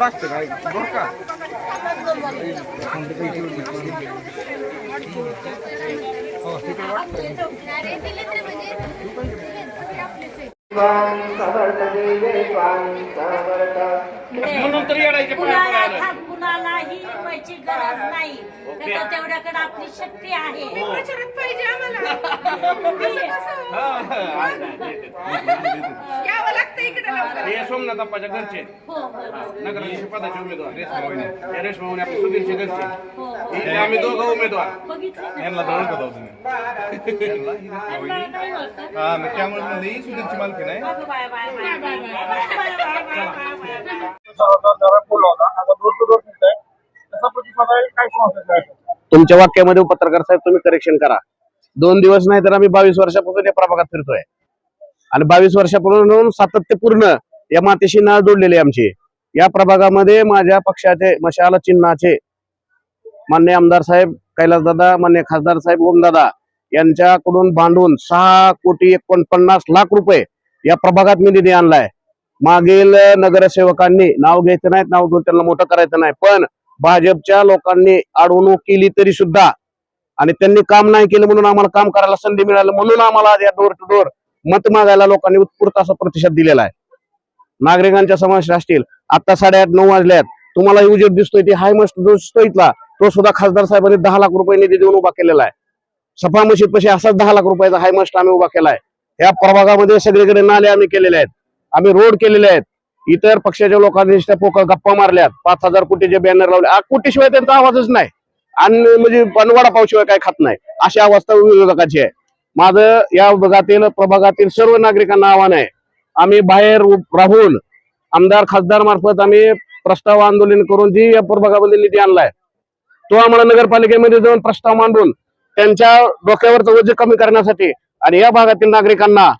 एवढं असतं काय बरं का. म्हणून तर येडायचे कुणाला. थांब कुणालाही व्हायची गरज नाही. त्याच्या तेवढ्याकडे आपली शक्ती आहे प्रचारात पाहिजे आम्हाला हा, हा, आहे, सोमनाथ घरचे नगराध्यक्ष पदाचे उमेदवार आपल्या सुधीरचे घरचे आम्ही दोघं उमेदवार. यांना हा त्यामुळे सुधीरची मालकी नाही. तुमच्या वाक्यामध्ये पत्रकार साहेब तुम्ही करेक्शन करा. दोन दिवस नाही तर आम्ही बावीस वर्षापासून या प्रभागात फिरतोय. आणि बावीस वर्षापूर्वी सातत्यपूर्ण या मातेशी नाळ जोडलेली आहे आमची. या प्रभागामध्ये माझ्या पक्षाचे मशाला चिन्हाचे मान्य आमदार साहेब कैलासदादा मान्य खासदार साहेब ओमदादा यांच्याकडून भांडून सहा कोटी एकोणपन्नास लाख रुपये या प्रभागात मी निधी आणलाय. मागील नगरसेवकांनी नाव घ्यायचं नाही नाव घेऊन त्यांना मोठं करायचं नाही. पण भाजपच्या लोकांनी अडवणूक केली तरी सुद्धा आणि त्यांनी काम नाही केलं म्हणून आम्हाला काम करायला संधी मिळाली म्हणून आम्हाला या डोर टू डोर मत मागायला लोकांनी उत्स्फूर्त असा प्रतिसाद दिलेला आहे. नागरिकांच्या समावेश असतील. आता साडेआठ नऊ वाजल्यात. तुम्हाला युजेट दिसतोय ते हाय मस्ट जो इथला. तो सुद्धा खासदार साहेबांनी दहा लाख रुपये निधी देऊन उभा केलेला आहे. सफा मशीद पशी असाच दहा लाख रुपयाचा हाय मस्ट आम्ही उभा केलाय. या प्रभागामध्ये सगळीकडे नाले आम्ही केलेले आहेत. आम्ही रोड केलेले आहेत. इतर पक्षाच्या लोकांनी पोकळ गप्पा मारल्यात. पाच हजार कोटीचे बॅनर लावले. आ, कोटीशिवाय त्यांचा आवाजच नाही. आणि म्हणजे पण वडापावशिवाय काय खात नाही. अशी अवस्था विरोधकाची आहे. माझं या भागातील प्रभागातील सर्व नागरिकांना आव्हान आहे. आम्ही बाहेर राहून आमदार खासदार मार्फत आम्ही प्रस्ताव आंदोलन करून जी या प्रभागामध्ये निधी आणलाय तो आम्हाला नगरपालिकेमध्ये जाऊन प्रस्ताव मांडून त्यांच्या डोक्यावरचं ओझे कमी करण्यासाठी आणि या भागातील नागरिकांना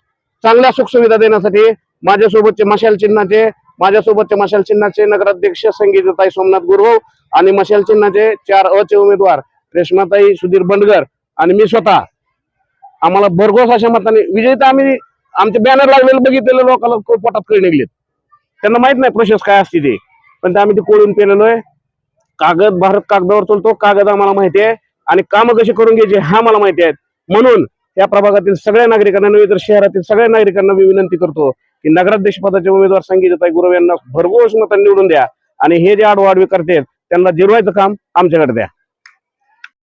चांगल्या सुखसुविधा देण्यासाठी माझ्यासोबतचे मशाल चिन्हाचे माझ्यासोबतचे मशाल चिन्हाचे नगराध्यक्ष संगीताताई सोमनाथ गुरव आणि मशाल चिन्हाचे चार अचे उमेदवार रेश्माताई सुधीर बंडगर आणि मी स्वतः. आम्हाला भरघोस अशा मताने विजेता आम्ही आमचे बॅनर लागलेले बघितलेले लोकांना खूप पोटात कळी निघलेत. त्यांना माहीत नाही प्रोसेस काय असते ते. पण ते आम्ही ते कोळून पेलेलो आहे कागद भारत कागदावर चालतो. कागद आम्हाला माहिती आहे. आणि कामं कशी करून घ्यायची हा मला माहिती आहेत. म्हणून या प्रभागातील सगळ्या नागरिकांना नव्हे तर शहरातील सगळ्या नागरिकांना मी विनंती करतो की नगराध्यक्ष पदाचे उमेदवार संगीताताई गुरव यांना भरघोस मतांनी निवडून द्या. आणि हे जे आडवाडवी करतात त्यांना जिरवायचं काम आमच्याकडे द्या.